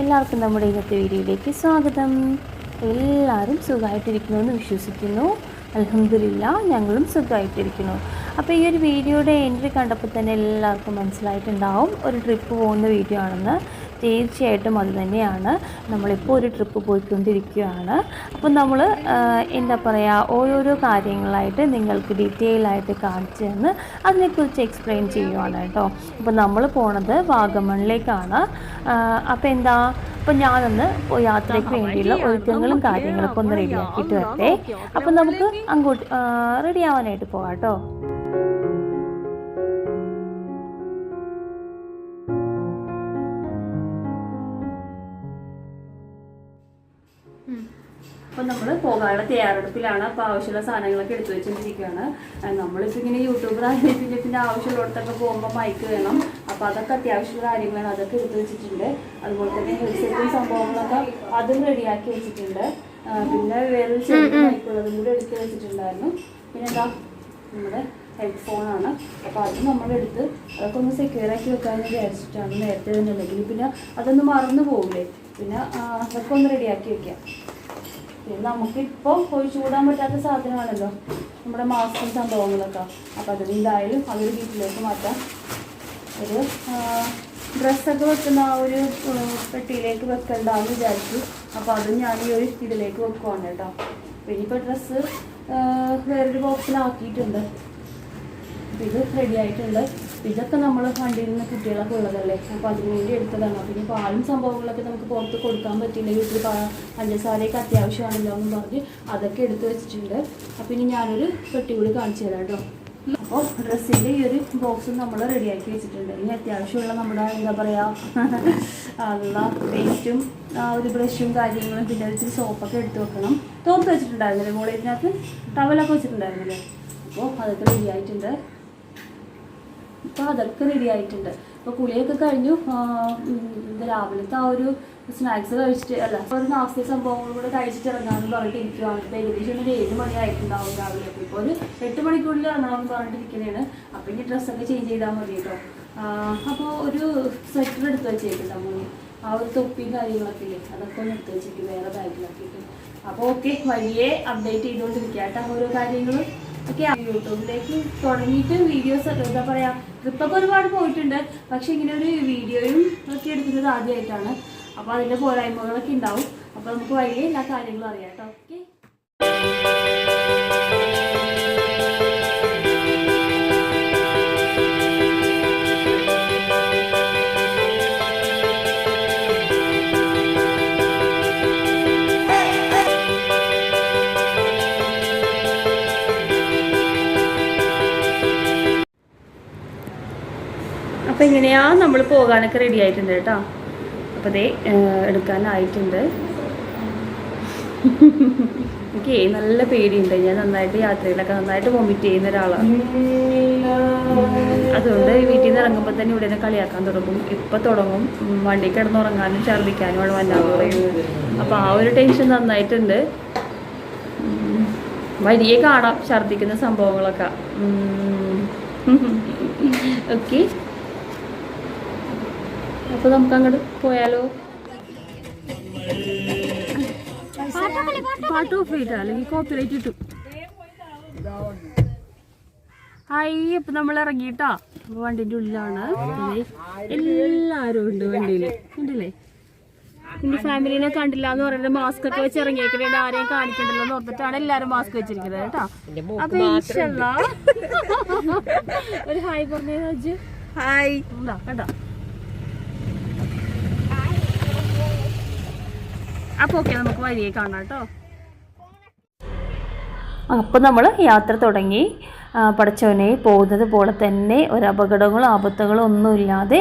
എല്ലാവർക്കും നമ്മുടെ ഇന്നത്തെ വീഡിയോയിലേക്ക് സ്വാഗതം. എല്ലാവരും സുഖമായിട്ടിരിക്കുന്നു എന്ന് വിശ്വസിക്കുന്നു. അലഹമില്ല ഞങ്ങളും സുഖമായിട്ടിരിക്കുന്നു അപ്പോൾ ഈ ഒരു വീഡിയോയുടെ എൻട്രി കണ്ടപ്പോൾ തന്നെ എല്ലാവർക്കും മനസ്സിലായിട്ടുണ്ടാവും. ഒരു ട്രിപ്പ് പോകുന്ന വീഡിയോ ആണെന്ന്. തീർച്ചയായിട്ടും അത് തന്നെയാണ്. നമ്മളിപ്പോൾ ഒരു ട്രിപ്പ് പോയിക്കൊണ്ടിരിക്കുകയാണ്. അപ്പോൾ നമ്മൾ എന്താ പറയുക ഓരോരോ കാര്യങ്ങളായിട്ട് നിങ്ങൾക്ക് ഡീറ്റെയിൽ ആയിട്ട് കാണിച്ചു തന്ന് അതിനെക്കുറിച്ച് എക്സ്പ്ലെയിൻ ചെയ്യുവാണ് കേട്ടോ. അപ്പോൾ നമ്മൾ പോണത് വാഗമണിലേക്കാണ്. അപ്പോൾ എന്താ അപ്പോൾ ഞാനൊന്ന് യാത്രയ്ക്ക് വേണ്ടിയുള്ള ഒരുക്കങ്ങളും കാര്യങ്ങളൊക്കെ ഒന്ന് റെഡിയാക്കിയിട്ട് വരട്ടെ. അപ്പോൾ നമുക്ക് അങ്ങോട്ട് റെഡിയാവാനായിട്ട് പോകാം കേട്ടോ. അപ്പോൾ നമ്മൾ പോകാനുള്ള തയ്യാറെടുപ്പിലാണ് അപ്പോൾ ആവശ്യമുള്ള സാധനങ്ങളൊക്കെ എടുത്തു വെച്ചുകൊണ്ടിരിക്കുകയാണ് നമ്മളിപ്പോൾ ഇങ്ങനെ യൂട്യൂബർ ആയതിന്റെ പിന്നെ ആവശ്യമുള്ളിടത്തൊക്കെ പോകുമ്പോൾ മൈക്ക് വേണം. അപ്പോൾ അതൊക്കെ അത്യാവശ്യമുള്ള കാര്യങ്ങളാണ്. അതൊക്കെ എടുത്തു വെച്ചിട്ടുണ്ട്. അതുപോലെ തന്നെ ഹെഡ്സെറ്റും സംഭവങ്ങളൊക്കെ അതും റെഡിയാക്കി വെച്ചിട്ടുണ്ട്. പിന്നെ വേറൊരു മൈക്കുള്ളതും കൂടി എടുത്ത് വെച്ചിട്ടുണ്ടായിരുന്നു. പിന്നെ എന്താ നമ്മുടെ ഹെഡ്ഫോണാണ് അപ്പോൾ അത് നമ്മളെടുത്ത് അതൊക്കെ ഒന്ന് സെക്യൂർ ആക്കി വെക്കാമെന്ന് വിചാരിച്ചിട്ടാണ് നേരത്തെ തന്നെ ഉണ്ടെങ്കിൽ പിന്നെ അതൊന്ന് മറന്നു പോകില്ലേ പിന്നെ അതൊക്കെ ഒന്ന് റെഡിയാക്കി വെക്കാം. പിന്നെ നമുക്കിപ്പോൾ ഒഴിച്ചുകൂടാൻ പറ്റാത്ത സാധനമാണല്ലോ. നമ്മുടെ മാസ്കും സംഭവങ്ങളൊക്കെ. അപ്പം അതെന്തായാലും അതൊരു വീട്ടിലേക്ക് മാറ്റാം. ഒരു ഡ്രസ്സൊക്കെ വെക്കുന്ന ആ ഒരു പെട്ടിയിലേക്ക് വെക്കണ്ടെന്ന് വിചാരിച്ചു. അപ്പോൾ അതും ഞാൻ ഈ ഒരു ഇതിലേക്ക് വെക്കുവാണ് കേട്ടോ. പിന്നെ ഇപ്പോൾ ഡ്രസ്സ് വേറൊരു ബോക്സിലാക്കിയിട്ടുണ്ട് അപ്പം ഇത് റെഡി ആയിട്ടുണ്ട്. അപ്പം ഇതൊക്കെ നമ്മൾ ഫണ്ടിൽ നിന്ന് കുട്ടികളൊക്കെ ഉള്ളതല്ലേ? അപ്പോൾ അതിന് വേണ്ടി എടുത്തതാണ്. പിന്നെ പാലും സംഭവങ്ങളൊക്കെ നമുക്ക് പുറത്ത് കൊടുക്കാൻ പറ്റില്ല വീട്ടിൽ പഞ്ചസാരയൊക്കെ അത്യാവശ്യമാണല്ലോ എന്ന് പറഞ്ഞ് അതൊക്കെ എടുത്ത് വെച്ചിട്ടുണ്ട്. അപ്പം ഇനി ഞാനൊരു പെട്ടി കൂടി കാണിച്ചു തരാം കേട്ടോ. അപ്പോൾ ഡ്രസ്സിന്റെ ഈ ഒരു ബോക്സ് നമ്മൾ റെഡിയാക്കി വെച്ചിട്ടുണ്ട്. ഇനി അത്യാവശ്യമുള്ള നമ്മുടെ എന്താ പറയുക ഉള്ള പേസ്റ്റും ഒരു ബ്രഷും കാര്യങ്ങളും പിന്നെ ഒരു സോപ്പൊക്കെ എടുത്ത് വെക്കണം. തോർത്ത് വെച്ചിട്ടുണ്ടായിരുന്നില്ലേ മോളിതിനകത്ത് ടവലൊക്കെ വെച്ചിട്ടുണ്ടായിരുന്നില്ലേ? അപ്പോൾ അതൊക്കെ റെഡി ആയിട്ടുണ്ട്. ഇപ്പോൾ അതൊക്കെ റെഡി ആയിട്ടുണ്ട്. ഇപ്പോൾ കുളിയൊക്കെ കഴിഞ്ഞു. രാവിലത്തെ ആ ഒരു സ്നാക്സ് കഴിച്ചിട്ട് അല്ല ഒരു നാസ്തി സംഭവങ്ങളും കൂടെ കഴിച്ചിട്ട് ഇറങ്ങാമെന്ന് പറഞ്ഞിട്ട് ഇരിക്കുവാണ് ഇപ്പോൾ ഏകദേശം ഒരു ഏഴ് മണി ആയിട്ടുണ്ടാവും രാവിലെ ഇപ്പോൾ ഒരു എട്ട് മണിക്കുള്ളിൽ ഇറങ്ങാമെന്ന് പറഞ്ഞിട്ട് ഇരിക്കുന്നതാണ് അപ്പോൾ ഇനി ഡ്രസ്സൊക്കെ ചേഞ്ച് ചെയ്താൽ മതി കേട്ടോ. അപ്പോൾ ഒരു സ്വെറ്റർ എടുത്ത് വെച്ചേക്കും മോന്. ആ ഒരു തൊപ്പിയും കാര്യങ്ങളൊക്കെ ഇല്ലേ അതൊക്കെ ഒന്ന് എടുത്ത് വെച്ചിട്ട് വേറെ ബാഗിലാക്കിയിട്ട് അപ്പോൾ ഓക്കെ വഴിയെ അപ്ഡേറ്റ് ചെയ്തുകൊണ്ടിരിക്കുക കേട്ടോ ഓരോ കാര്യങ്ങളും. ഓക്കെ യൂട്യൂബിലേക്ക് തുടങ്ങിയിട്ട് വീഡിയോസ് എന്താ പറയാ ട്രിപ്പൊക്കെ ഒരുപാട് പോയിട്ടുണ്ട്. പക്ഷെ ഇങ്ങനെ ഒരു വീഡിയോയും ഒക്കെ എടുക്കുന്നത് ആദ്യമായിട്ടാണ്. അപ്പോൾ അതിന്റെ പോരായ്മകളൊക്കെ ഉണ്ടാവും. അപ്പോൾ നമുക്ക് വഴിയെ എല്ലാ കാര്യങ്ങളും അറിയാം കേട്ടോ. ഓക്കെ ഇങ്ങനെയാ നമ്മൾ പോകാനൊക്കെ റെഡി ആയിട്ടുണ്ട് കേട്ടോ. അപ്പോൾ ദേ എടുക്കാനായിട്ടുണ്ട്. എനിക്ക് നല്ല പേടിയുണ്ട്. ഞാൻ നന്നായിട്ട് യാത്രയിലൊക്കെ നന്നായിട്ട് വൊമിറ്റ് ചെയ്യുന്ന ഒരാളാണ് അതുകൊണ്ട് വീട്ടിൽ നിന്ന് ഇറങ്ങുമ്പോൾ തന്നെ ഉടനെ കളിയാക്കാൻ തുടങ്ങും. ഇപ്പം തുടങ്ങും. വണ്ടി കിടന്ന് ഉറങ്ങാനും ഛർദ്ദിക്കാനും ആണ് വല്ലാതെ അപ്പോൾ ആ ഒരു ടെൻഷൻ നന്നായിട്ടുണ്ട്. വരിയെ കാണാം. ഛർദ്ദിക്കുന്ന സംഭവങ്ങളൊക്കെ. ഓക്കെ. അപ്പോൾ നമുക്ക് അങ്ങോട്ട് പോയാലോ പാട്ട് ഓഫ് ചെയ്താ അല്ലെങ്കിൽ കോപ്പിറൈറ്റ് കിട്ടും ഹായ് ഇപ്പൊ നമ്മൾ ഇറങ്ങിട്ടാ അപ്പൊ വണ്ടിന്റെ ഉള്ളിലാണ്. എല്ലാരും ഉണ്ട് വണ്ടിയിൽ ഉണ്ടല്ലേ? എന്റെ ഫാമിലിനെ കണ്ടില്ല എന്ന് പറയുന്നത് മാസ്ക് ഒക്കെ വെച്ച് ഇറങ്ങിയേക്കണേ. ആരെയും കാണിക്കണ്ടല്ലോ എന്ന് ഓർത്തിട്ടാണ് എല്ലാരും മാസ്ക് വെച്ചിരിക്കുന്നത് കേട്ടോ. അപ്പൊ ഒരു ഹായ് പറഞ്ഞേ രാജു ഹായ് കേട്ടോ അപ്പോൾ ഓക്കെ നമുക്ക് വഴിയെ കാണാം കേട്ടോ. അപ്പോൾ നമ്മൾ യാത്ര തുടങ്ങി. ആ, പടച്ചവനെ പോകുന്നത് പോലെ തന്നെ ഒരു അപകടങ്ങളോ ആപത്തുകളോ ഒന്നുമില്ലാതെ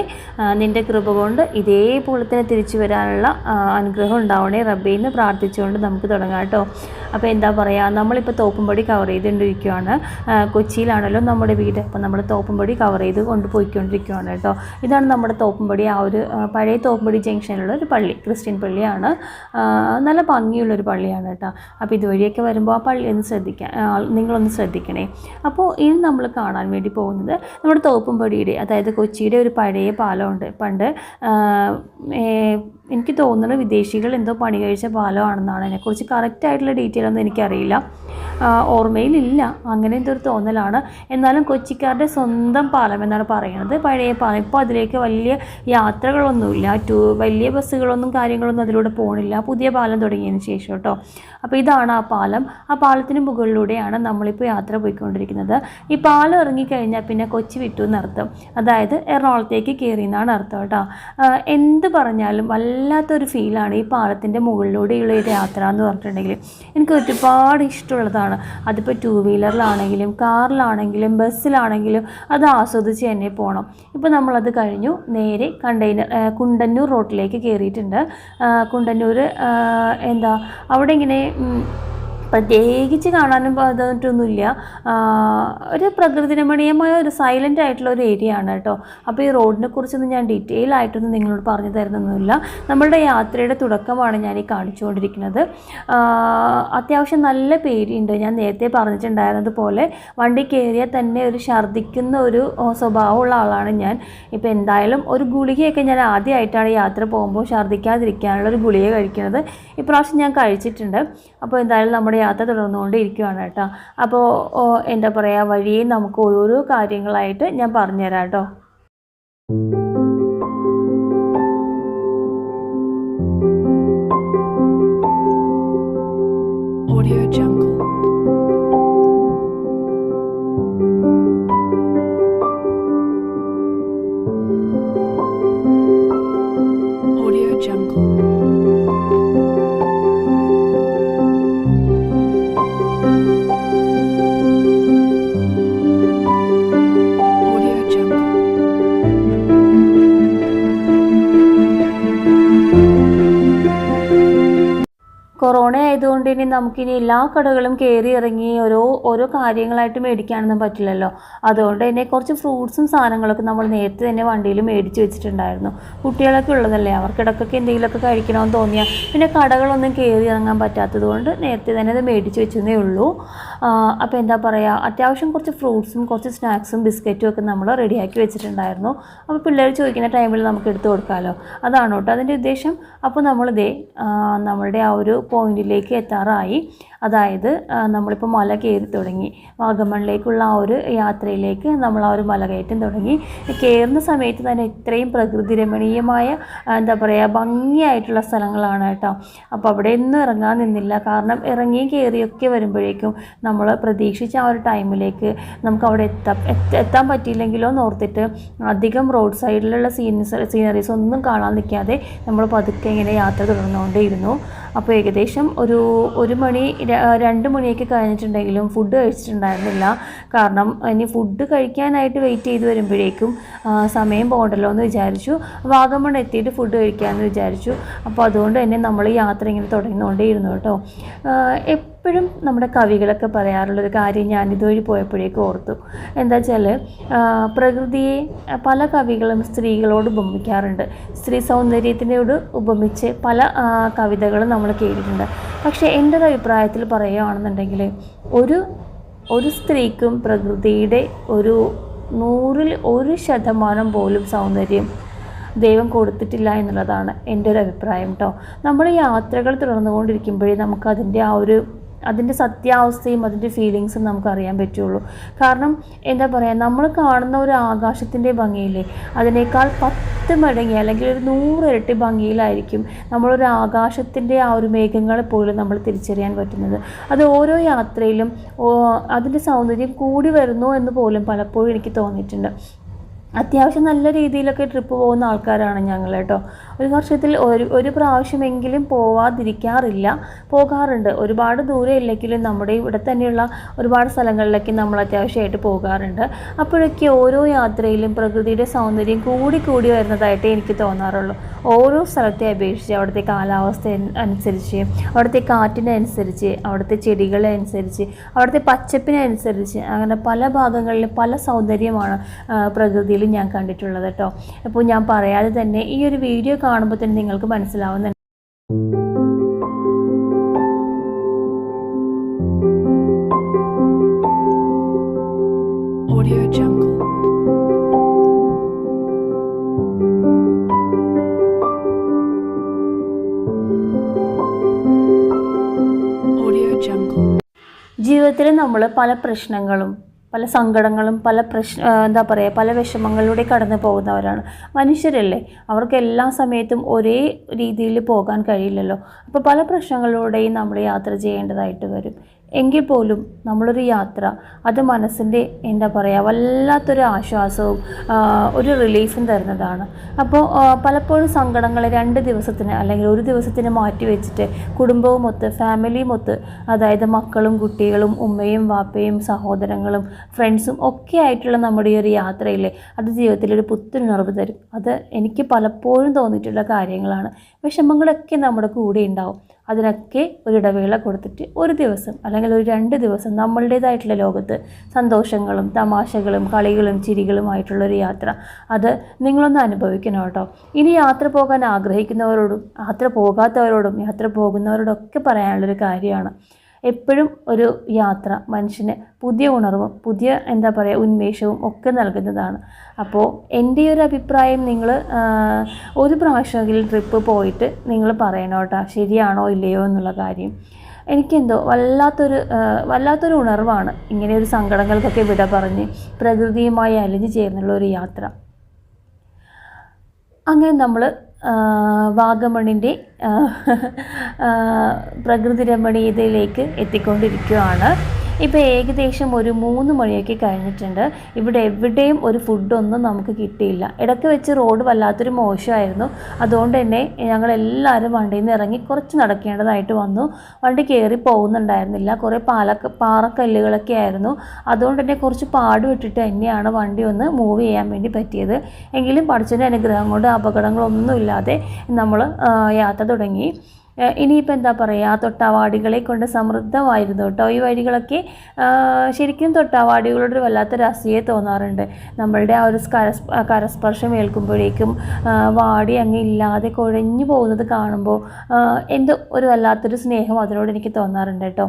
നിന്റെ കൃപ കൊണ്ട് ഇതേപോലെ തന്നെ തിരിച്ചു വരാനുള്ള അനുഗ്രഹം ഉണ്ടാവണേ റബ്ബേ എന്ന് പ്രാർത്ഥിച്ചുകൊണ്ട് നമുക്ക് തുടങ്ങാം കേട്ടോ. അപ്പോൾ എന്താ പറയുക നമ്മളിപ്പോൾ തോപ്പുംപടി കവർ ചെയ്തുകൊണ്ടിരിക്കുകയാണ് കൊച്ചിയിലാണല്ലോ നമ്മുടെ വീട്. അപ്പോൾ നമ്മൾ തോപ്പുംപടി കവർ ചെയ്ത് കൊണ്ടുപോയിക്കൊണ്ടിരിക്കുകയാണ് കേട്ടോ. ഇതാണ് നമ്മുടെ തോപ്പുംപടി ആ ഒരു പഴയ തോപ്പുംപടി ജംഗ്ഷനിലുള്ള ഒരു പള്ളി ക്രിസ്ത്യൻ പള്ളിയാണ്. നല്ല ഭംഗിയുള്ളൊരു പള്ളിയാണ് കേട്ടോ. അപ്പോൾ ഇതുവഴിയൊക്കെ വരുമ്പോൾ ആ പള്ളി ഒന്ന് ശ്രദ്ധിക്കാം നിങ്ങളൊന്ന് ശ്രദ്ധിക്കണേ. അപ്പോൾ ഇനി നമ്മൾ കാണാൻ വേണ്ടി പോകുന്നത് നമ്മുടെ തോപ്പുംപടിയുടെ അതായത് കൊച്ചിയുടെ ഒരു പഴയ പാലമുണ്ട്. പണ്ട് എനിക്ക് തോന്നുന്നത് വിദേശികൾ എന്തോ പണി കഴിച്ച പാലമാണെന്നാണ്. അതിനെക്കുറിച്ച് കറക്റ്റായിട്ടുള്ള ഡീറ്റെയിൽ ഒന്നും എനിക്കറിയില്ല. ഓർമ്മയിലില്ല. അങ്ങനെ എന്തൊരു തോന്നലാണ്. എന്നാലും കൊച്ചിക്കാരുടെ സ്വന്തം പാലം എന്നാണ് പറയുന്നത്. പഴയ പാലം. ഇപ്പോൾ അതിലേക്ക് വലിയ യാത്രകളൊന്നുമില്ല. ടൂ വലിയ ബസ്സുകളൊന്നും കാര്യങ്ങളൊന്നും അതിലൂടെ പോകണില്ല പുതിയ പാലം തുടങ്ങിയതിന് ശേഷം കേട്ടോ. അപ്പോൾ ഇതാണ് ആ പാലം. ആ പാലത്തിന് മുകളിലൂടെയാണ് നമ്മളിപ്പോൾ യാത്ര പോയിക്കൊണ്ടിരിക്കുന്നത്. ഈ പാലം ഇറങ്ങിക്കഴിഞ്ഞാൽ പിന്നെ കൊച്ചി വിട്ടു എന്നർത്ഥം. അതായത് എറണാകുളത്തേക്ക് കയറി എന്നാണ് അർത്ഥം കേട്ടോ. എന്ത് പറഞ്ഞാലും വല്ലാത്തൊരു ഫീലാണ് ഈ പാലത്തിന്റെ മുകളിലൂടെയുള്ള ഒരു യാത്ര എന്ന് പറഞ്ഞിട്ടുണ്ടെങ്കിൽ. എനിക്ക് ഒരുപാട് ഇഷ്ടമുള്ളതാണ്. അതിപ്പോൾ ടൂ വീലറിലാണെങ്കിലും കാറിലാണെങ്കിലും ബസ്സിലാണെങ്കിലും അത് ആസ്വദിച്ച് തന്നെ പോകണം ഇപ്പോൾ നമ്മളത് കഴിഞ്ഞു. നേരെ കണ്ടെയ്നർ കുണ്ടന്നൂർ റോട്ടിലേക്ക് കയറിയിട്ടുണ്ട് കുണ്ടന്നൂർ എന്താ അവിടെ ഇങ്ങനെ പ്രത്യേകിച്ച് കാണാനും പറ്റൊന്നുമില്ല ഒരു പ്രകൃതി രമണീയമായ ഒരു സൈലന്റ് ആയിട്ടുള്ള ഒരു ഏരിയ ആണ് കേട്ടോ. അപ്പോൾ ഈ റോഡിനെ കുറിച്ചൊന്നും ഞാൻ ഡീറ്റെയിൽ ആയിട്ടൊന്നും നിങ്ങളോട് പറഞ്ഞു തരുന്നൊന്നുമില്ല. നമ്മളുടെ യാത്രയുടെ തുടക്കമാണ് ഞാൻ ഈ കാണിച്ചുകൊണ്ടിരിക്കുന്നത്. അത്യാവശ്യം നല്ല പേരുണ്ട്. ഞാൻ നേരത്തെ പറഞ്ഞിട്ടുണ്ടായിരുന്നത് പോലെ വണ്ടി കയറിയാൽ തന്നെ ഒരു ഛർദ്ദിക്കുന്ന ഒരു സ്വഭാവമുള്ള ആളാണ് ഞാൻ. ഇപ്പോൾ എന്തായാലും ഒരു ഗുളികയൊക്കെ ഞാൻ ആദ്യമായിട്ടാണ് യാത്ര പോകുമ്പോൾ ഛർദ്ദിക്കാതിരിക്കാനുള്ള ഒരു ഗുളിക കഴിക്കുന്നത്. ഇപ്രാവശ്യം ഞാൻ കഴിച്ചിട്ടുണ്ട്. അപ്പോൾ എന്തായാലും നമ്മുടെ യാത്ര തുടർന്നുകൊണ്ട് ഇരിക്കുകയാണ് കേട്ടോ അപ്പോൾ എന്താ പറയുക വഴിയെ നമുക്ക് ഓരോരോ കാര്യങ്ങളായിട്ട് ഞാൻ പറഞ്ഞുതരാം കേട്ടോ Audio Jungle. കൊറോണ ആയതുകൊണ്ട് ഇനി നമുക്കിനി എല്ലാ കടകളും കയറി ഇറങ്ങി ഓരോ ഓരോ കാര്യങ്ങളായിട്ട് മേടിക്കാനൊന്നും പറ്റില്ലല്ലോ. അതുകൊണ്ട് തന്നെ കുറച്ച് ഫ്രൂട്ട്സും സാധനങ്ങളൊക്കെ നമ്മൾ നേരത്തെ തന്നെ വണ്ടിയിൽ മേടിച്ച് വെച്ചിട്ടുണ്ടായിരുന്നു. കുട്ടികളൊക്കെ ഉള്ളതല്ലേ അവർക്കിടക്കൊക്കെ എന്തെങ്കിലുമൊക്കെ കഴിക്കണമെന്ന് തോന്നിയാൽ പിന്നെ കടകളൊന്നും കയറി ഇറങ്ങാൻ പറ്റാത്തത് കൊണ്ട് നേരത്തെ തന്നെ അത് മേടിച്ച് വെച്ചതേ ഉള്ളൂ. അപ്പോൾ എന്താ പറയുക അത്യാവശ്യം കുറച്ച് ഫ്രൂട്ട്സും കുറച്ച് സ്നാക്സും ബിസ്ക്കറ്റും ഒക്കെ നമ്മൾ റെഡിയാക്കി വെച്ചിട്ടുണ്ടായിരുന്നു. അപ്പോൾ പിള്ളേർ ചോദിക്കുന്ന ടൈമിൽ നമുക്ക് എടുത്ത് കൊടുക്കാമല്ലോ അതാണ് കേട്ടോ അതിന്റെ ഉദ്ദേശം. അപ്പോൾ നമ്മളിതേ നമ്മളുടെ ആ ഒരു പോയിന്റിലേക്ക് എത്താറായി. അതായത് നമ്മളിപ്പോൾ മല കയറി തുടങ്ങി. വാഗമണിലേക്കുള്ള ആ ഒരു യാത്രയിലേക്ക് നമ്മൾ ആ ഒരു മല കയറ്റം തുടങ്ങി. കയറുന്ന സമയത്ത് തന്നെ ഇത്രയും പ്രകൃതി രമണീയമായ എന്താ പറയുക ഭംഗിയായിട്ടുള്ള സ്ഥലങ്ങളാണ് കേട്ടോ. അപ്പോൾ അവിടെ ഒന്നും ഇറങ്ങാൻ നിന്നില്ല. കാരണം ഇറങ്ങിയും കയറിയൊക്കെ വരുമ്പോഴേക്കും നമ്മൾ പ്രതീക്ഷിച്ച ആ ഒരു ടൈമിലേക്ക് നമുക്ക് അവിടെ എത്താം. എത്താൻ പറ്റിയില്ലെങ്കിലോ എന്ന് ഓർത്തിട്ട് അധികം റോഡ് സൈഡിലുള്ള സീനസ് സീനറീസ് ഒന്നും കാണാൻ നിൽക്കാതെ നമ്മൾ പതുക്കെ ഇങ്ങനെ യാത്ര തുടർന്നുകൊണ്ടേയിരുന്നു. അപ്പോൾ ഏകദേശം ഒരു ഒരു മണി രണ്ട് മണിയൊക്കെ കഴിഞ്ഞിട്ടുണ്ടെങ്കിലും ഫുഡ് കഴിച്ചിട്ടുണ്ടായിരുന്നില്ല. കാരണം ഇനി ഫുഡ് കഴിക്കാനായിട്ട് വെയിറ്റ് ചെയ്ത് വരുമ്പോഴേക്കും സമയം പോകണ്ടല്ലോ എന്ന് വിചാരിച്ചു. വാഗമൺ എത്തിയിട്ട് ഫുഡ് കഴിക്കാമെന്ന് വിചാരിച്ചു. അപ്പോൾ അതുകൊണ്ട് തന്നെ നമ്മൾ യാത്ര ഇങ്ങനെ തുടങ്ങിക്കൊണ്ടേയിരുന്നു കേട്ടോ. ആ, എപ്പോഴും നമ്മുടെ കവികളൊക്കെ പറയാറുള്ളൊരു കാര്യം ഞാൻ ഇതുവഴി പോയപ്പോഴേക്കും ഓർത്തു. എന്താ വെച്ചാൽ പ്രകൃതിയെ പല കവികളും സ്ത്രീകളോട് ഉപമിക്കാറുണ്ട്. സ്ത്രീ സൗന്ദര്യത്തിനോട് ഉപമിച്ച് പല കവിതകളും നമ്മൾ കേട്ടിട്ടുണ്ട്. പക്ഷേ എന്റെ ഒരു അഭിപ്രായത്തിൽ പറയുകയാണെന്നുണ്ടെങ്കിൽ ഒരു ഒരു സ്ത്രീക്കും പ്രകൃതിയുടെ ഒരു നൂറിൽ ഒരു ശതമാനം പോലും സൗന്ദര്യം ദൈവം കൊടുത്തിട്ടില്ല എന്നുള്ളതാണ് എന്റെ ഒരു അഭിപ്രായം കേട്ടോ നമ്മൾ യാത്രകൾ തുടർന്നുകൊണ്ടിരിക്കുമ്പോഴേ നമുക്ക് അതിന്റെ ആ ഒരു അതിന്റെ സത്യാവസ്ഥയും അതിന്റെ ഫീലിങ്സും നമുക്ക് അറിയാൻ പറ്റുള്ളൂ. കാരണം എന്താ പറയുക നമ്മൾ കാണുന്ന ഒരു ആകാശത്തിന്റെ ഭംഗിയില്ലേ അതിനേക്കാൾ പത്ത് മടങ്ങി അല്ലെങ്കിൽ ഒരു നൂറ് ഇരട്ടി ഭംഗിയിലായിരിക്കും നമ്മളൊരു ആകാശത്തിന്റെ ആ ഒരു മേഘങ്ങളെ പോലും നമ്മൾ തിരിച്ചറിയാൻ പറ്റുന്നത്. അത് ഓരോ യാത്രയിലും അതിന്റെ സൗന്ദര്യം കൂടി വരുന്നു എന്ന് പോലും പലപ്പോഴും എനിക്ക് തോന്നിയിട്ടുണ്ട്. അത്യാവശ്യം നല്ല രീതിയിലൊക്കെ ട്രിപ്പ് പോകുന്ന ആൾക്കാരാണ് ഞങ്ങൾ കേട്ടോ. ഒരു വർഷത്തിൽ ഒരു ഒരു പ്രാവശ്യമെങ്കിലും പോവാതിരിക്കാറില്ല. പോകാറുണ്ട്. ഒരുപാട് ദൂരെ ഇല്ലെങ്കിലും നമ്മുടെ ഇവിടെ തന്നെയുള്ള ഒരുപാട് സ്ഥലങ്ങളിലേക്ക് നമ്മൾ അത്യാവശ്യമായിട്ട് പോകാറുണ്ട്. അപ്പോഴൊക്കെ ഓരോ യാത്രയിലും പ്രകൃതിയുടെ സൗന്ദര്യം കൂടി കൂടി വരുന്നതായിട്ട് എനിക്ക് തോന്നാറുള്ളൂ. ഓരോ സ്ഥലത്തെ അപേക്ഷിച്ച് അവിടുത്തെ കാലാവസ്ഥ അനുസരിച്ച് അവിടുത്തെ കാറ്റിനനുസരിച്ച് അവിടുത്തെ ചെടികളെ അനുസരിച്ച് അവിടുത്തെ പച്ചപ്പിനനുസരിച്ച് അങ്ങനെ പല ഭാഗങ്ങളിൽ പല സൗന്ദര്യമാണ് പ്രകൃതിയിൽ ഞാൻ കണ്ടിട്ടുള്ളത് കേട്ടോ. അപ്പോൾ ഞാൻ പറയാതെ തന്നെ ഈ ഒരു വീഡിയോ കാണുമ്പോൾ തന്നെ നിങ്ങൾക്ക് മനസ്സിലാവുന്നുണ്ട് ഓഡിയോ ജംഗിൾ. ജീവിതത്തിൽ നമ്മൾ പല പ്രശ്നങ്ങളും പല സങ്കടങ്ങളും പല പ്രശ്ന എന്താ പറയുക പല വിഷമങ്ങളിലൂടെ കടന്നു പോകുന്നവരാണ്. മനുഷ്യരല്ലേ? അവർക്ക് എല്ലാ സമയത്തും ഒരേ രീതിയിൽ പോകാൻ കഴിയില്ലല്ലോ. അപ്പോൾ പല പ്രശ്നങ്ങളിലൂടെയും നമ്മൾ യാത്ര ചെയ്യേണ്ടതായിട്ട് വരും. എങ്കിൽ പോലും നമ്മളൊരു യാത്ര അത് മനസ്സിന്റെ എന്താ പറയുക വല്ലാത്തൊരു ആശ്വാസവും ഒരു റിലീഫും തരുന്നതാണ്. അപ്പോൾ പലപ്പോഴും സങ്കടങ്ങൾ രണ്ട് ദിവസത്തിന് അല്ലെങ്കിൽ ഒരു ദിവസത്തിന് മാറ്റി വെച്ചിട്ട് കുടുംബവും ഒത്ത് ഫാമിലിയും ഒത്ത് അതായത് മക്കളും കുട്ടികളും ഉമ്മയും വാപ്പയും സഹോദരങ്ങളും ഫ്രണ്ട്സും ഒക്കെ ആയിട്ടുള്ള നമ്മുടെ ഈ ഒരു യാത്രയില്ലേ അത് ജീവിതത്തിൽ ഒരു പുത്തുണർവ് തരും. അത് എനിക്ക് പലപ്പോഴും തോന്നിയിട്ടുള്ള കാര്യങ്ങളാണ്. വിഷമങ്ങളൊക്കെ നമ്മുടെ കൂടെ ഉണ്ടാവും. അതിനൊക്കെ ഒരു ഇടവേള കൊടുത്തിട്ട് ഒരു ദിവസം അല്ലെങ്കിൽ ഒരു രണ്ട് ദിവസം നമ്മളുടേതായിട്ടുള്ള ലോകത്ത് സന്തോഷങ്ങളും തമാശകളും കളികളും ചിരികളുമായിട്ടുള്ള ഒരു യാത്ര. അത് നിങ്ങളൊന്ന് അനുഭവിക്കണം കേട്ടോ. ഇനി യാത്ര പോകാൻ ആഗ്രഹിക്കുന്നവരോടും യാത്ര പോകാത്തവരോടും യാത്ര പോകുന്നവരോടൊക്കെ പറയാനുള്ളൊരു കാര്യമാണ്. എപ്പോഴും ഒരു യാത്ര മനുഷ്യന് പുതിയ ഉണർവും പുതിയ എന്താ പറയുക ഉന്മേഷവും ഒക്കെ നൽകുന്നതാണ്. അപ്പോൾ എന്റെ ഒരു അഭിപ്രായം നിങ്ങൾ ഒരു പ്രാവശ്യമെങ്കിലും ട്രിപ്പ് പോയിട്ട് നിങ്ങൾ പറയണം കേട്ടോ ശരിയാണോ ഇല്ലയോ എന്നുള്ള കാര്യം. എനിക്കെന്തോ വല്ലാത്തൊരു വല്ലാത്തൊരു ഉണർവാണ് ഇങ്ങനെ ഒരു സങ്കടങ്ങൾക്കൊക്കെ വിട പറഞ്ഞ് പ്രകൃതിയുമായി അലിഞ്ഞു ചേർന്നുള്ള ഒരു യാത്ര. അങ്ങനെ നമ്മൾ വാഗമണിന്റെ പ്രകൃതി രമണീയതയിലേക്ക് എത്തിക്കൊണ്ടിരിക്കുകയാണ്. ഇപ്പോൾ ഏകദേശം ഒരു മൂന്ന് മണിയൊക്കെ കഴിഞ്ഞിട്ടുണ്ട്. ഇവിടെ എവിടെയും ഒരു ഫുഡൊന്നും നമുക്ക് കിട്ടിയില്ല. ഇടയ്ക്ക് വെച്ച് റോഡ് വല്ലാത്തൊരു മോശമായിരുന്നു. അതുകൊണ്ട് തന്നെ ഞങ്ങളെല്ലാവരും വണ്ടിയിൽ നിന്ന് ഇറങ്ങി കുറച്ച് നടക്കേണ്ടതായിട്ട് വന്നു. വണ്ടി കയറി പോകുന്നുണ്ടായിരുന്നില്ല. കുറേ പാലക്ക പാറക്കല്ലുകളൊക്കെ ആയിരുന്നു. അതുകൊണ്ട് തന്നെ കുറച്ച് പാടുവിട്ടിട്ട് തന്നെയാണ് വണ്ടി ഒന്ന് മൂവ് ചെയ്യാൻ വേണ്ടി പറ്റിയത്. എങ്കിലും പഠിച്ചതിന്റെ അനുഗ്രഹം കൊണ്ട് അപകടങ്ങളൊന്നുമില്ലാതെ നമ്മൾ യാത്ര തുടങ്ങി. ഇനിയിപ്പോൾ എന്താ പറയുക തൊട്ടാവാടികളെ കൊണ്ട് സമൃദ്ധമായിരുന്നു കേട്ടോ. ഈ വഴികളൊക്കെ ശരിക്കും തൊട്ടാവാടികളോട് വല്ലാത്ത അസൂയ തോന്നാറുണ്ട്. നമ്മളുടെ ആ ഒരു കരസ് കരസ്പർശം ഏൽക്കുമ്പോഴേക്കും വാടി അങ്ങ് ഇല്ലാതെ കുഴഞ്ഞു പോകുന്നത് കാണുമ്പോൾ എന്തോ ഒരു വല്ലാത്തൊരു സ്നേഹം അതിനോട് എനിക്ക് തോന്നാറുണ്ട് കേട്ടോ.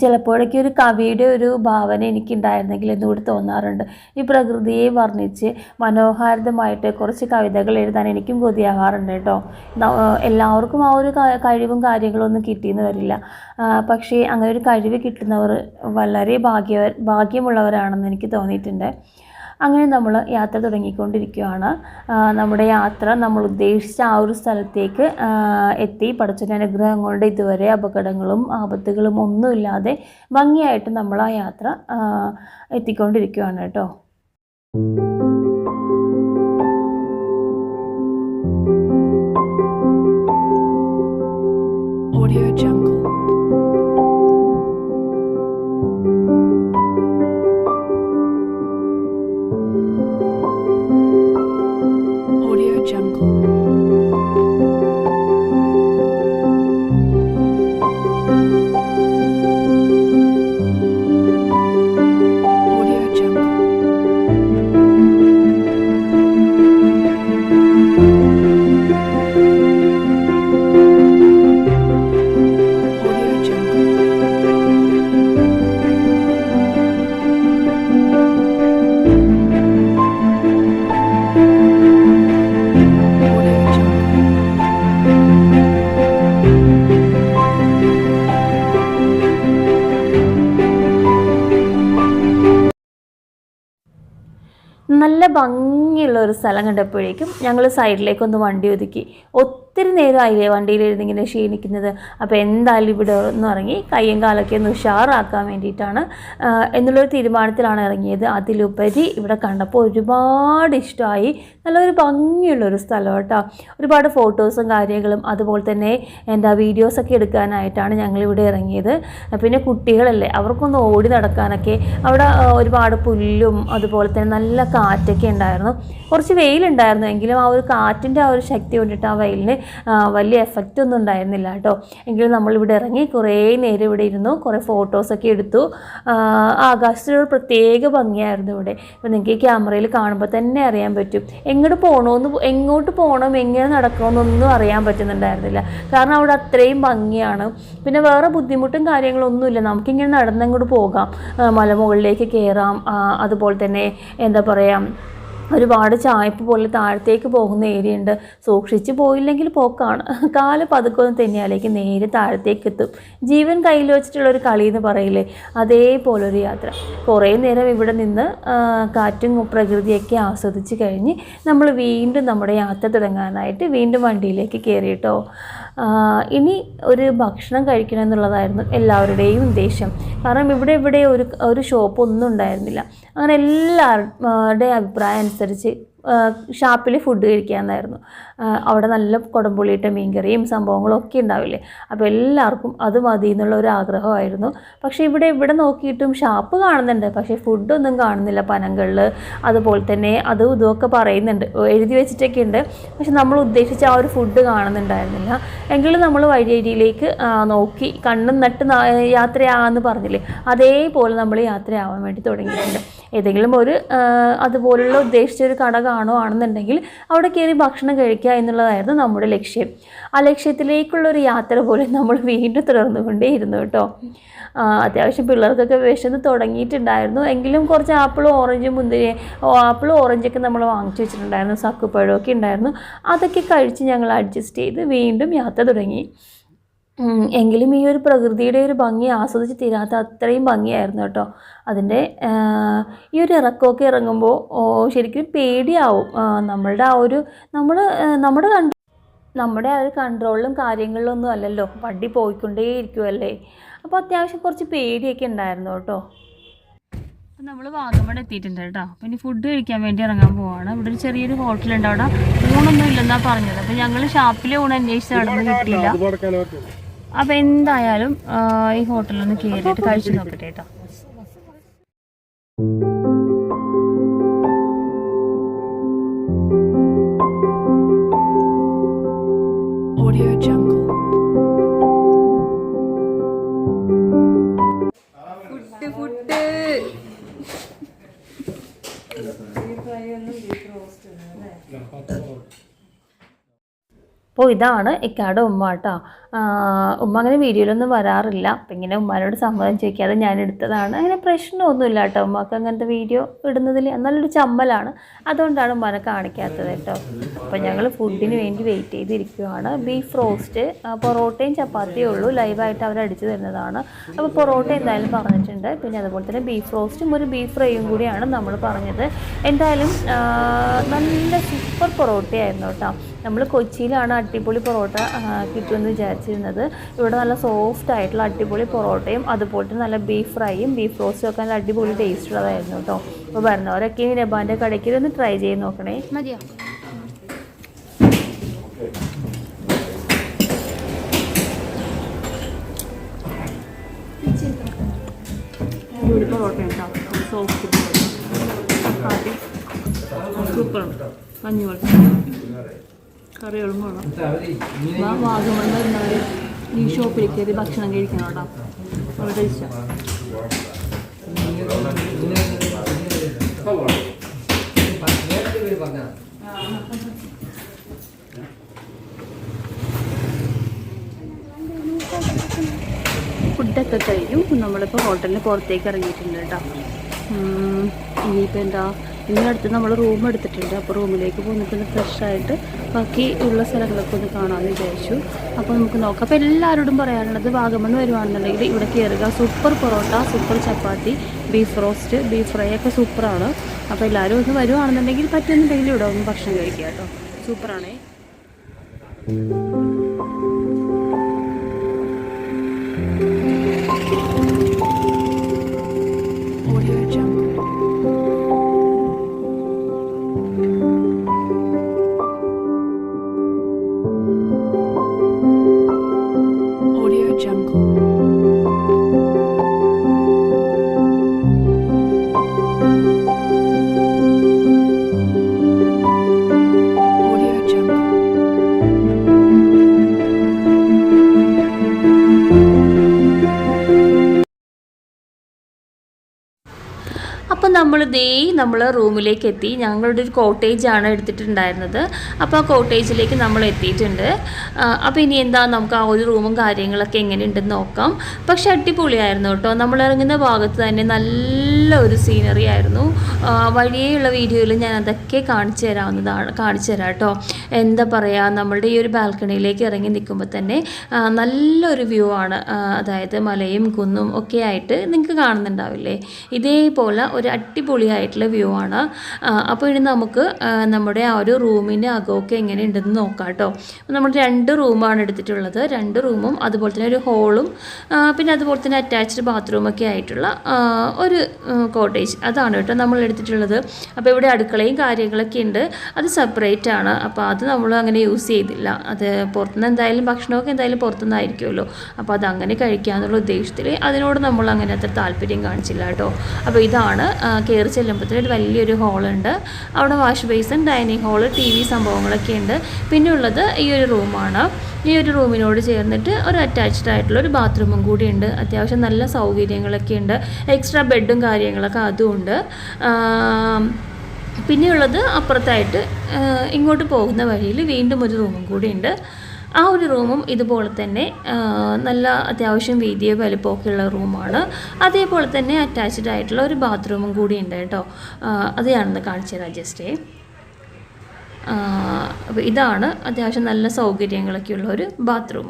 ചിലപ്പോഴൊക്കെ ഒരു കവിയുടെ ഒരു ഭാവന എനിക്കുണ്ടായിരുന്നെങ്കിൽ എന്നുകൂടി തോന്നാറുണ്ട്. ഈ പ്രകൃതിയെ വർണിച്ച് മനോഹാരിതമായിട്ട് കുറച്ച് കവിതകൾ എഴുതാൻ എനിക്കും കൊതിയാകാറുണ്ട് കേട്ടോ. എല്ലാവർക്കും ആ ഒരു കഴിവും കാര്യങ്ങളും ഒന്നും കിട്ടിയെന്ന് വരില്ല. പക്ഷേ അങ്ങനെ ഒരു കഴിവ് കിട്ടുന്നവർ വളരെ ഭാഗ്യ ഭാഗ്യമുള്ളവരാണെന്ന് എനിക്ക് തോന്നിയിട്ടുണ്ട്. അങ്ങനെ നമ്മൾ യാത്ര തുടങ്ങിക്കൊണ്ടിരിക്കുകയാണ്. നമ്മുടെ യാത്ര നമ്മൾ ഉദ്ദേശിച്ച ആ ഒരു സ്ഥലത്തേക്ക് എത്തി. കൊണ്ട് ഇതുവരെ അപകടങ്ങളും ആപത്തുകളും ഒന്നുമില്ലാതെ ഭംഗിയായിട്ട് നമ്മൾ ആ യാത്ര എത്തിക്കൊണ്ടിരിക്കുകയാണ് കേട്ടോ. ഭംഗിയുള്ള ഒരു സ്ഥലം കണ്ടപ്പോഴേക്കും ഞങ്ങൾ സൈഡിലേക്കൊന്ന് വണ്ടി ഒതുക്കി. ഒത്തിരി നേരമായില്ലേ വണ്ടിയിലിരുന്ന് ഇങ്ങനെ ക്ഷീണിക്കുന്നത്. അപ്പോൾ എന്തായാലും ഇവിടെ ഒന്ന് ഇറങ്ങി കയ്യും കാലൊക്കെ ഒന്ന് ഉഷാറാക്കാൻ വേണ്ടിയിട്ടാണ് എന്നുള്ളൊരു തീരുമാനത്തിലാണ് ഇറങ്ങിയത്. അതിലുപരി ഇവിടെ കണ്ടപ്പോൾ ഒരുപാട് ഇഷ്ടമായി. നല്ലൊരു ഭംഗിയുള്ളൊരു സ്ഥലം കേട്ടോ. ഒരുപാട് ഫോട്ടോസും കാര്യങ്ങളും അതുപോലെ തന്നെ എന്താ വീഡിയോസൊക്കെ എടുക്കാനായിട്ടാണ് ഞങ്ങളിവിടെ ഇറങ്ങിയത്. പിന്നെ കുട്ടികളല്ലേ അവർക്കൊന്ന് ഓടി നടക്കാനൊക്കെ അവിടെ ഒരുപാട് പുല്ലും അതുപോലെ തന്നെ നല്ല കാറ്റൊക്കെ ഉണ്ടായിരുന്നു. കുറച്ച് വെയിലുണ്ടായിരുന്നു എങ്കിലും ആ ഒരു കാറ്റിന്റെ ആ ഒരു ശക്തി കൊണ്ടിട്ട് ആ വെയിലിന് വലിയ എഫക്റ്റ് ഒന്നും ഉണ്ടായിരുന്നില്ല കേട്ടോ. എങ്കിലും നമ്മളിവിടെ ഇറങ്ങി കുറേ നേരം ഇവിടെ ഇരുന്നു കുറേ ഫോട്ടോസൊക്കെ എടുത്തു. ആകാശത്തിനൊരു പ്രത്യേക ഭംഗിയായിരുന്നു ഇവിടെ. ഇപ്പം നിങ്ങൾക്ക് ക്യാമറയിൽ കാണുമ്പോൾ തന്നെ അറിയാൻ പറ്റും. എങ്ങോട്ട് പോകണമെന്ന് എങ്ങോട്ട് പോകണം എങ്ങനെ നടക്കണമെന്നൊന്നും അറിയാൻ പറ്റുന്നുണ്ടായിരുന്നില്ല. കാരണം അവിടെ അത്രയും ഭംഗിയാണ്. പിന്നെ വേറെ ബുദ്ധിമുട്ടും കാര്യങ്ങളൊന്നുമില്ല. നമുക്കിങ്ങനെ നടന്നങ്ങോട്ട് പോകാം. മലമുകളിലേക്ക് കയറാം. അതുപോലെ തന്നെ എന്താ പറയുക ഒരുപാട് ചായ്പ് പോലെ താഴത്തേക്ക് പോകുന്ന ഏരിയ ഉണ്ട്. സൂക്ഷിച്ച് പോയില്ലെങ്കിൽ പോക്കാണ്. കാൽ പതുക്കൊന്ന് തെന്നിയാലേക്ക് നേരെ താഴത്തേക്ക് എത്തും. ജീവൻ കയ്യിൽ വെച്ചിട്ടുള്ള ഒരു കളി എന്ന് പറയില്ലേ? അതേപോലെ ഒരു യാത്ര. കുറേ നേരം ഇവിടെ നിന്ന് കാറ്റും പ്രകൃതിയൊക്കെ ആസ്വദിച്ച് കഴിഞ്ഞ് നമ്മൾ വീണ്ടും നമ്മുടെ യാത്ര തുടങ്ങാനായിട്ട് വീണ്ടും വണ്ടിയിലേക്ക് കയറി കേട്ടോ. ആ, ഇനി ഒരു ഭക്ഷണം കഴിക്കണം എന്നുള്ളതായിരുന്നു എല്ലാവരുടെയും ഉദ്ദേശം. കാരണം ഇവിടെ ഇവിടെ ഒരു ഒരു ഷോപ്പ് ഒന്നും ഉണ്ടായിരുന്നില്ല. അങ്ങനെ എല്ലാവരുടെ അഭിപ്രായം അനുസരിച്ച് ഷാപ്പിൽ ഫുഡ് കഴിക്കാമെന്നായിരുന്നു അവിടെ നല്ല കുടംപുളിയിട്ട മീൻകറിയും സംഭവങ്ങളും ഒക്കെ ഉണ്ടാവില്ലേ? അപ്പോൾ എല്ലാവർക്കും അത് മതി എന്നുള്ള ഒരു ആഗ്രഹമായിരുന്നു. പക്ഷേ ഇവിടെ ഇവിടെ നോക്കിയിട്ടും ഷാപ്പ് കാണുന്നുണ്ട്. പക്ഷേ ഫുഡൊന്നും കാണുന്നില്ല. പനങ്ങളിൽ അതുപോലെ തന്നെ അതും ഇതുമൊക്കെ പറയുന്നുണ്ട്. എഴുതി വെച്ചിട്ടൊക്കെ ഉണ്ട്. പക്ഷെ നമ്മൾ ഉദ്ദേശിച്ച ആ ഒരു ഫുഡ് കാണുന്നുണ്ടായിരുന്നില്ല. എങ്കിലും നമ്മൾ വഴിയരിയിലേക്ക് നോക്കി കണ്ണും നട്ട് യാത്രയാകാമെന്ന് പറഞ്ഞില്ലേ? അതേപോലെ നമ്മൾ യാത്രയാവാൻ വേണ്ടി തുടങ്ങിയിട്ടുണ്ട്. ഏതെങ്കിലും ഒരു അതുപോലുള്ള ഉദ്ദേശിച്ച ഒരു കട കാണുകയാണെന്നുണ്ടെങ്കിൽ അവിടെ കയറി ഭക്ഷണം കഴിക്കുക എന്നുള്ളതായിരുന്നു നമ്മുടെ ലക്ഷ്യം. ആ ലക്ഷ്യത്തിലേക്കുള്ളൊരു യാത്ര പോലെ നമ്മൾ വീണ്ടും തുടർന്നുകൊണ്ടേയിരുന്നു കേട്ടോ. അത്യാവശ്യം പിള്ളേർക്കൊക്കെ വിശന്ന് തുടങ്ങിയിട്ടുണ്ടായിരുന്നു. എങ്കിലും കുറച്ച് ആപ്പിളും ഓറഞ്ചും മുന്തിരി ആപ്പിളും ഓറഞ്ചൊക്കെ നമ്മൾ വാങ്ങിച്ചു വെച്ചിട്ടുണ്ടായിരുന്നു. സക്കുപ്പഴമൊക്കെ ഉണ്ടായിരുന്നു. അതൊക്കെ കഴിച്ച് ഞങ്ങൾ അഡ്ജസ്റ്റ് ചെയ്ത് വീണ്ടും യാത്ര തുടങ്ങി. എങ്കിലും ഈ ഒരു പ്രകൃതിയുടെ ഒരു ഭംഗി ആസ്വദിച്ച് തീരാത്ത അത്രയും ഭംഗിയായിരുന്നു കേട്ടോ. അതിന്റെ ഈ ഒരു ഇറക്കമൊക്കെ ഇറങ്ങുമ്പോൾ ഓ, ശരിക്കും പേടിയാവും. നമ്മളുടെ ആ ഒരു നമ്മൾ നമ്മുടെ കൺ നമ്മുടെ ആ ഒരു കൺട്രോളിലും കാര്യങ്ങളിലൊന്നും അല്ലല്ലോ. വണ്ടി പോയിക്കൊണ്ടേ ഇരിക്കുമല്ലേ അപ്പോൾ അത്യാവശ്യം കുറച്ച് പേടിയൊക്കെ ഉണ്ടായിരുന്നു കേട്ടോ. അപ്പം നമ്മൾ വാഗമൺ എത്തിയിട്ടുണ്ട് കേട്ടോ. അപ്പം ഇനി ഫുഡ് കഴിക്കാൻ വേണ്ടി ഇറങ്ങാൻ പോവാണ്. ഇവിടെ ഒരു ചെറിയൊരു ഹോട്ടലുണ്ട് അവിടെ ഊണൊന്നും ഇല്ലെന്നാണ് പറഞ്ഞത്. അപ്പം ഞങ്ങൾ ഷാപ്പിലെ ഊണ് അന്വേഷിച്ച് നടന്ന് കിട്ടിയില്ല. അപ്പം എന്തായാലും ഈ ഹോട്ടലിൽ ഒന്ന് കയറിയിട്ട് കഴിച്ചു നോക്കട്ടെ കേട്ടോ. അപ്പോൾ ഇതാണ് ഇക്കാട് ഉമ്മ കേട്ടോ. ഉമ്മ അങ്ങനെ വീഡിയോയിലൊന്നും വരാറില്ല. അപ്പം ഇങ്ങനെ ഉമ്മാനോട് സമ്മതം ചോദിക്കാതെ ഞാൻ എടുത്തതാണ്. അങ്ങനെ പ്രശ്നമൊന്നുമില്ല കേട്ടോ ഉമ്മക്ക് അങ്ങനത്തെ വീഡിയോ ഇടുന്നതിൽ നല്ലൊരു ചമ്മലാണ്. അതുകൊണ്ടാണ് ഉമ്മാനെ കാണിക്കാത്തത് കേട്ടോ. അപ്പോൾ ഞങ്ങൾ ഫുഡിന് വേണ്ടി വെയിറ്റ് ചെയ്തിരിക്കുകയാണ് ബീഫ് റോസ്റ്റ് പൊറോട്ടയും ചപ്പാത്തിയേ ഉള്ളൂ. ലൈവായിട്ട് അവർ അടിച്ചു തരുന്നതാണ്. അപ്പോൾ പൊറോട്ട എന്തായാലും പറഞ്ഞിട്ടുണ്ട്. പിന്നെ അതുപോലെ തന്നെ ബീഫ് റോസ്റ്റും ഒരു ബീഫ് ഫ്രൈയും കൂടിയാണ് നമ്മൾ പറഞ്ഞത്. എന്തായാലും നല്ല സൂപ്പർ പൊറോട്ടയായിരുന്നു കേട്ടോ. നമ്മൾ കൊച്ചിയിലാണ് അടിപൊളി പൊറോട്ട കിട്ടുമെന്ന് വിചാരിച്ചിരുന്നത്. ഇവിടെ നല്ല സോഫ്റ്റ് ആയിട്ടുള്ള അടിപൊളി പൊറോട്ടയും അതുപോലെ തന്നെ നല്ല ബീഫ് ഫ്രൈയും ബീഫ് റോസ്റ്റും ഒക്കെ നല്ല അടിപൊളി ടേസ്റ്റ് ഉള്ളതായിരുന്നു കേട്ടോ. അപ്പോൾ വരുന്നവരൊക്കെ ഈ നബാന്റെ കടയ്ക്ക് ഒന്ന് ട്രൈ ചെയ്ത് നോക്കണേ. മതിയോ? പൊറോട്ട ഉണ്ടാവും സോഫ്റ്റ് ചപ്പാത്തി സൂപ്പറാണ് കഞ്ഞിവെള്ളം കറികളും കൊള്ളാം വാഗമണ് എന്നാൽ ഈ ഷോപ്പിൽ കയറി ഭക്ഷണം കഴിക്കണം കേട്ടോ. വളരെ ഇഷ്ടം ഫുഡൊക്കെ കഴിഞ്ഞു. നമ്മളിപ്പോൾ ഹോട്ടലിന് പുറത്തേക്ക് ഇറങ്ങിയിട്ടുണ്ട് കേട്ടോ. ഇനിയിപ്പോൾ എന്താ ഇതിനടുത്ത് നമ്മൾ റൂം എടുത്തിട്ടുണ്ട്. അപ്പോൾ റൂമിലേക്ക് പോന്നിട്ട് ഫ്രഷ് ആയിട്ട് ബാക്കി ഉള്ള സ്ഥലങ്ങളൊക്കെ ഒന്ന് കാണാമെന്ന് വിചാരിച്ചു. അപ്പോൾ നമുക്ക് നോക്കാം. അപ്പോൾ എല്ലാവരോടും പറയാനുള്ളത് വാഗമൺ വരുവാണെന്നുണ്ടെങ്കിൽ ഇവിടെ കയറുക super parotta super chapati beef roast beef fry ഒക്കെ സൂപ്പറാണ് അപ്പോൾ എല്ലാവരും ഒന്ന് വരുവാണെന്നുണ്ടെങ്കിൽ പറ്റുന്നുണ്ടെങ്കിൽ ഇവിടെ ഒന്ന് ഭക്ഷണം കഴിക്കുക കേട്ടോ. സൂപ്പറാണേ അപ്പോൾ നമ്മൾ റൂമിലേക്ക് എത്തി ഞങ്ങളുടെ ഒരു കോട്ടേജാണ് എടുത്തിട്ടുണ്ടായിരുന്നത്. അപ്പോൾ ആ കോട്ടേജിലേക്ക് നമ്മൾ എത്തിയിട്ടുണ്ട്. അപ്പോൾ ഇനി എന്താ നമുക്ക് ആ ഒരു റൂമും കാര്യങ്ങളൊക്കെ എങ്ങനെയുണ്ടെന്ന് നോക്കാം. പക്ഷെ അടിപൊളിയായിരുന്നു കേട്ടോ. നമ്മൾ ഇറങ്ങുന്ന ഭാഗത്ത് തന്നെ നല്ല ഒരു സീനറി ആയിരുന്നു. വഴിയുള്ള വീഡിയോയിൽ ഞാൻ അതൊക്കെ കാണിച്ചു തരാവുന്നതാണ് കാണിച്ചു തരാം കേട്ടോ. എന്താ പറയുക നമ്മളുടെ ഈ ഒരു ബാൽക്കണിയിലേക്ക് ഇറങ്ങി നിൽക്കുമ്പോൾ തന്നെ നല്ലൊരു വ്യൂ ആണ്. അതായത് മലയും കുന്നും ഒക്കെ ആയിട്ട് നിങ്ങൾക്ക് കാണുന്നുണ്ടാവില്ലേ? ഇതേപോലെ ഒരു അടിപൊളിയായിട്ടുള്ള വ്യൂ ആണ്. അപ്പോൾ ഇനി നമുക്ക് നമ്മുടെ ആ ഒരു റൂമിന്റെ അകമൊക്കെ എങ്ങനെയുണ്ടെന്ന് നോക്കാം കേട്ടോ. നമ്മൾ രണ്ട് റൂമാണ് എടുത്തിട്ടുള്ളത്. രണ്ട് റൂമും അതുപോലെ തന്നെ ഒരു ഹോളും പിന്നെ അതുപോലെ തന്നെ അറ്റാച്ച്ഡ് ബാത്റൂമൊക്കെ ആയിട്ടുള്ള ഒരു കോട്ടേജ് അതാണ് കേട്ടോ നമ്മൾ എടുത്തിട്ടുള്ളത്. അപ്പോൾ ഇവിടെ അടുക്കളയും കാര്യങ്ങളൊക്കെ ഉണ്ട്. അത് സെപ്പറേറ്റ് ആണ്. അപ്പോൾ അത് നമ്മൾ അങ്ങനെ യൂസ് ചെയ്തില്ല. അത് പുറത്തുനിന്ന് എന്തായാലും ഭക്ഷണമൊക്കെ എന്തായാലും പുറത്തുനിന്നായിരിക്കുമല്ലോ അപ്പോൾ അത് അങ്ങനെ കഴിക്കാന്നുള്ള ഉദ്ദേശത്തിൽ അതിനോട് നമ്മൾ അങ്ങനെ അത്ര താല്പര്യം കാണിച്ചില്ല കേട്ടോ. അപ്പോൾ ഇതാണ് കയറി ചെല്ലുമ്പോഴത്തേന് ഒരു വലിയൊരു ഹോളുണ്ട്. അവിടെ wash basin dining hall T V സംഭവങ്ങളൊക്കെ ഉണ്ട്. പിന്നെ ഉള്ളത് ഈ ഒരു റൂമാണ്. ഈ ഒരു റൂമിനോട് ചേർന്നിട്ട് ഒരു അറ്റാച്ച്ഡ് ആയിട്ടുള്ള ഒരു ബാത്റൂമും കൂടിയുണ്ട് അത്യാവശ്യം നല്ല സൗകര്യങ്ങളൊക്കെ ഉണ്ട്. എക്സ്ട്രാ ബെഡും കാര്യങ്ങളൊക്കെ അതുമുണ്ട് പിന്നെയുള്ളത് അപ്പുറത്തായിട്ട് ഇങ്ങോട്ട് പോകുന്ന വഴിയിൽ വീണ്ടും ഒരു റൂമും കൂടിയുണ്ട് ആ ഒരു റൂമും ഇതുപോലെ തന്നെ നല്ല അത്യാവശ്യം വീതിയ വലിപ്പമൊക്കെ ഉള്ള റൂമാണ്. അതേപോലെ തന്നെ അറ്റാച്ച്ഡ് ആയിട്ടുള്ള ഒരു ബാത്റൂമും കൂടി ഉണ്ട് കേട്ടോ. അത് ഞാനൊന്ന് കാണിച്ചു തരാം അപ്പോൾ ഇതാണ് അത്യാവശ്യം നല്ല സൗകര്യങ്ങളൊക്കെ ഉള്ള ഒരു ബാത്റൂം.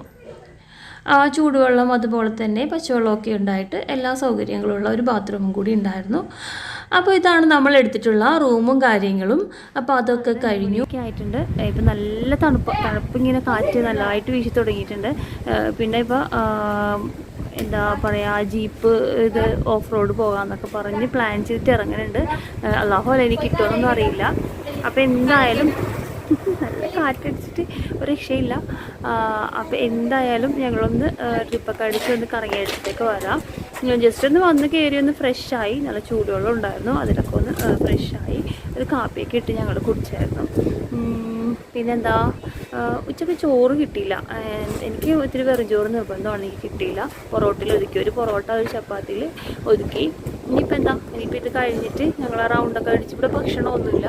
ആ ചൂടുവെള്ളം അതുപോലെ തന്നെ പച്ചവെള്ളമൊക്കെ ഉണ്ടായിട്ട് എല്ലാ സൗകര്യങ്ങളുള്ള ഒരു ബാത്റൂമും കൂടി ഉണ്ടായിരുന്നു. അപ്പോൾ ഇതാണ് നമ്മൾ എടുത്തിട്ടുള്ള റൂമും കാര്യങ്ങളും. അപ്പോൾ അതൊക്കെ കഴിഞ്ഞു. ആയിട്ടുണ്ട്. ഇപ്പം നല്ല തണുപ്പ്. തണുപ്പിങ്ങനെ കാറ്റ് നല്ലതായിട്ട് വീശി തുടങ്ങിയിട്ടുണ്ട്. പിന്നെ ഇപ്പോൾ എന്താ പറയുക ജീപ്പ് ഇത് ഓഫ് റോഡ് പോകാമെന്നൊക്കെ പറഞ്ഞ് പ്ലാൻ ചെയ്തിട്ട് ഇറങ്ങുന്നുണ്ട്. അള്ളാഹു അല്ല എനിക്ക് കിട്ടുമെന്നൊന്നും അറിയില്ല. അപ്പോൾ എന്തായാലും നല്ല കാറ്റടിച്ചിട്ട് ഒരു രക്ഷയില്ല. അപ്പോൾ എന്തായാലും ഞങ്ങളൊന്ന് ട്രിപ്പൊക്കെ അടിച്ച് ഒന്ന് കറങ്ങി കറങ്ങിയടുത്തേക്ക് വരാം. ജസ്റ്റ് ഒന്ന് വന്ന് കയറി ഒന്ന് ഫ്രഷായി നല്ല ചൂടുവെള്ളം ഉണ്ടായിരുന്നു. അതിലൊക്കെ ഒന്ന് ഫ്രഷായി ഒരു കാപ്പിയൊക്കെ ഇട്ട് ഞങ്ങൾ കുടിച്ചായിരുന്നു. പിന്നെന്താ ഉച്ചയ്ക്ക് ചോറ് കിട്ടിയില്ല. എനിക്ക് ഒത്തിരി വെറും ചോറ് നിർബന്ധമാണ് എനിക്ക് കിട്ടിയില്ല. പൊറോട്ടയിൽ ഒതുക്കി. ഒരു പൊറോട്ട ഒരു ചപ്പാത്തിയിൽ ഒതുക്കി. ഇനിയിപ്പോൾ എന്താ? ഇനിയിപ്പോൾ ഇത് കഴിഞ്ഞിട്ട് ഞങ്ങൾ ആ റൗണ്ടൊക്കെ അടിച്ച് ഇവിടെ ഭക്ഷണമൊന്നുമില്ല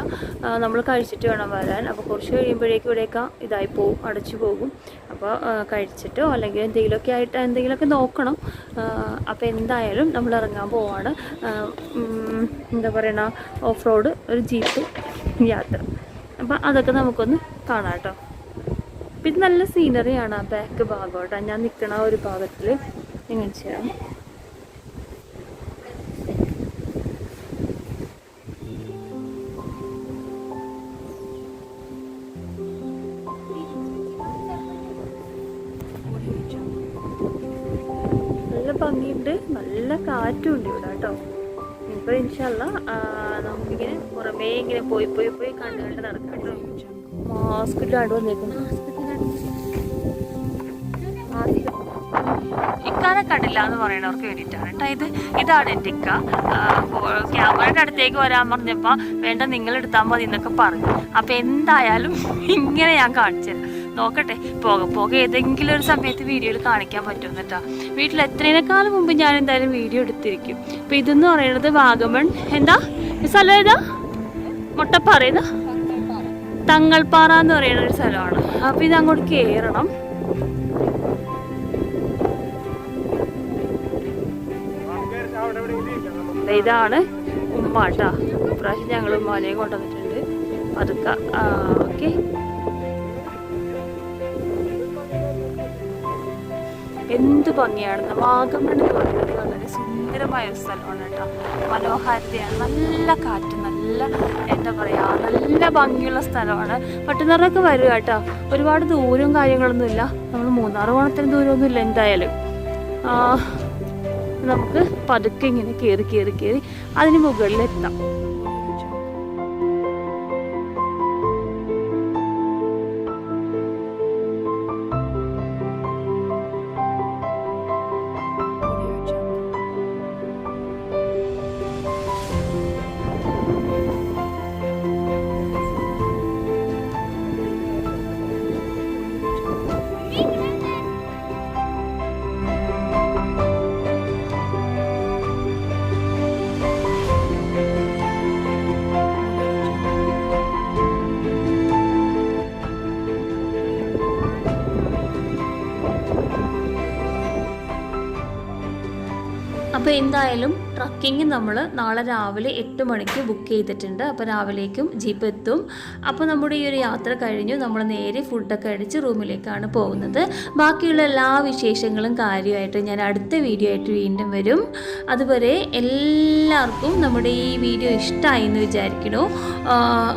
നമ്മൾ കഴിച്ചിട്ട് വേണം വരാൻ. അപ്പോൾ കുറച്ച് കഴിയുമ്പോഴേക്കും ഇവിടെയൊക്കെ ഇതായി പോകും അടച്ചു പോകും. അപ്പോൾ കഴിച്ചിട്ടോ അല്ലെങ്കിൽ എന്തെങ്കിലുമൊക്കെ ആയിട്ട് എന്തെങ്കിലുമൊക്കെ നോക്കണം. അപ്പോൾ എന്തായാലും നമ്മൾ ഇറങ്ങാൻ പോവാണ്. എന്താ പറയണ ഓഫ് റോഡ് ഒരു ജീപ്പ് യാത്ര. അപ്പോൾ അതൊക്കെ നമുക്കൊന്ന് കാണാം കേട്ടോ. പിന്നെ നല്ല സീനറിയാണ് ആ ബാക്ക് ഭാഗം കേട്ടോ ഞാൻ നിൽക്കണ ഒരു ഭാഗത്തിൽ എങ്ങനെ ചെയ്യാം. നല്ല ഭംഗിയുണ്ട്. നല്ല കാറ്റും ഉണ്ട് ഇവിടെ കേട്ടോ. ഇപ്പോൾ ഇൻഷല്ല പുറമേ ഇങ്ങനെ പോയി പോയി പോയി കണ്ടുകൊണ്ട് കണ്ട് നടക്കാം കേട്ടോ Audio Jungle. മാസ്ക് ഇല്ലാണ്ട് വന്നേക്കുന്നു. ഇക്കാനെ കണ്ടില്ല എന്ന് പറയണവർക്ക് വേണ്ടിയിട്ടാണ് കേട്ടോ. ഇത് ഇതാണ് എന്റെ ഇക്ക. ക്യാമറയുടെ അടുത്തേക്ക് വരാൻ പറഞ്ഞപ്പോൾ വേണ്ട നിങ്ങൾ എടുത്താൽ മതി എന്നൊക്കെ പറഞ്ഞു. അപ്പോൾ എന്തായാലും ഇങ്ങനെ ഞാൻ കാണിച്ചത് നോക്കട്ടെ പോക പോക. ഏതെങ്കിലും ഒരു സമയത്ത് വീഡിയോയിൽ കാണിക്കാൻ പറ്റുമെന്ന് കേട്ടോ വീട്ടിൽ എത്രയേക്കാളും മുമ്പ് ഞാൻ എന്തായാലും വീഡിയോ എടുത്തിരിക്കും. അപ്പോൾ ഇതെന്ന് പറയുന്നത് വാഗമൺ എന്താ? സ്ഥലം ഏതാ? മുട്ടപ്പാറ ഇത് തങ്ങൾപ്പാറ എന്ന് പറയുന്ന ഒരു സ്ഥലമാണ്. അപ്പൊ ഇത് അങ്ങോട്ട് കേറണം. ഇതാണ് ഉമ്മ കേട്ടാ ഇപ്രാവശ്യം ഞങ്ങൾ ഉമ്മാനെ കൊണ്ടുവന്നിട്ടുണ്ട്. അതൊക്കെ ഓക്കെ. എന്ത് ഭംഗിയാണ്. വാഗമൺ എന്ന് പറയുന്നത് വളരെ സുന്ദരമായ ഒരു സ്ഥലമാണ് കേട്ടോ. മനോഹാരിതയാണ്. നല്ല കാറ്റ് നല്ല എന്താ പറയുക നല്ല ഭംഗിയുള്ള സ്ഥലമാണ്. പട്ടുനിറൊക്കെ വരിക കേട്ടോ. ഒരുപാട് ദൂരവും കാര്യങ്ങളൊന്നുമില്ല നമ്മൾ മൂന്നാർ പോണത്തിന് ദൂരമൊന്നുമില്ല എന്തായാലും. നമുക്ക് പതുക്കെ ഇങ്ങനെ കയറി കയറി കയറി അതിന് മുകളിലെത്താം. അപ്പോൾ എന്തായാലും ട്രക്കിങ് നമ്മൾ നാളെ രാവിലെ എട്ട് മണിക്ക് ബുക്ക് ചെയ്തിട്ടുണ്ട്. അപ്പോൾ രാവിലേക്കും ജീപ്പ് എത്തും. അപ്പോൾ നമ്മുടെ ഈ ഒരു യാത്ര കഴിഞ്ഞു. നമ്മൾ നേരെ ഫുഡൊക്കെ അടിച്ച് റൂമിലേക്കാണ് പോകുന്നത്. ബാക്കിയുള്ള എല്ലാ വിശേഷങ്ങളും കാര്യമായിട്ട് ഞാൻ അടുത്ത വീഡിയോ ആയിട്ട് വീണ്ടും വരും. അതുവരെ എല്ലാവർക്കും നമ്മുടെ ഈ വീഡിയോ ഇഷ്ടമായി എന്ന് വിചാരിക്കുന്നു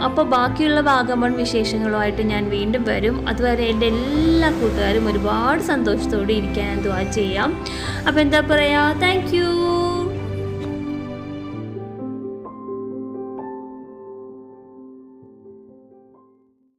അപ്പോൾ ബാക്കിയുള്ള വാഗമൺ വിശേഷങ്ങളുമായിട്ട് ഞാൻ വീണ്ടും വരും. അതുവരെ എന്റെ എല്ലാ കൂട്ടുകാരും ഒരുപാട് സന്തോഷത്തോടെ ഇരിക്കാൻ ഞാൻ ചെയ്യാം. അപ്പോൾ എന്താ പറയുക താങ്ക്